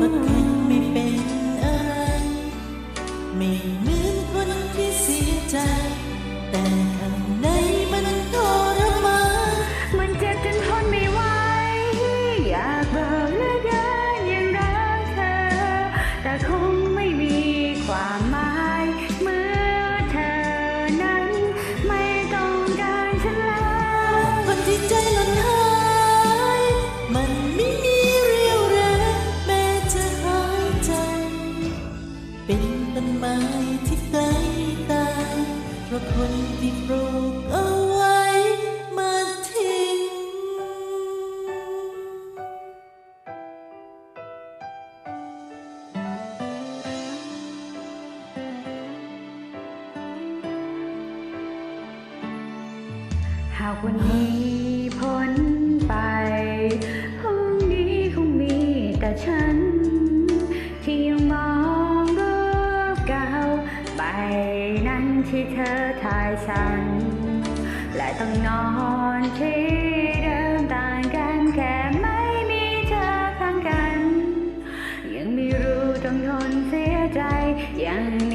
ก็ทำไม่เป็นอะไร ไม่เหมือนคนที่เสียใจ แต่ข้างในมันทรมานมันเจ็บจนทนไม่ไหวอยาก ไม้ที่ไกลตายเราคนที่ปลูกเอาไว้มาทิ้ง หากวันนี้พ้น ไปนั้นที่เธอทายฉัน และต้องนอนที่เดิมต่างกันแค่ไม่มีเธอข้างกัน ยังไม่รู้ต้องทนเสียใจยัง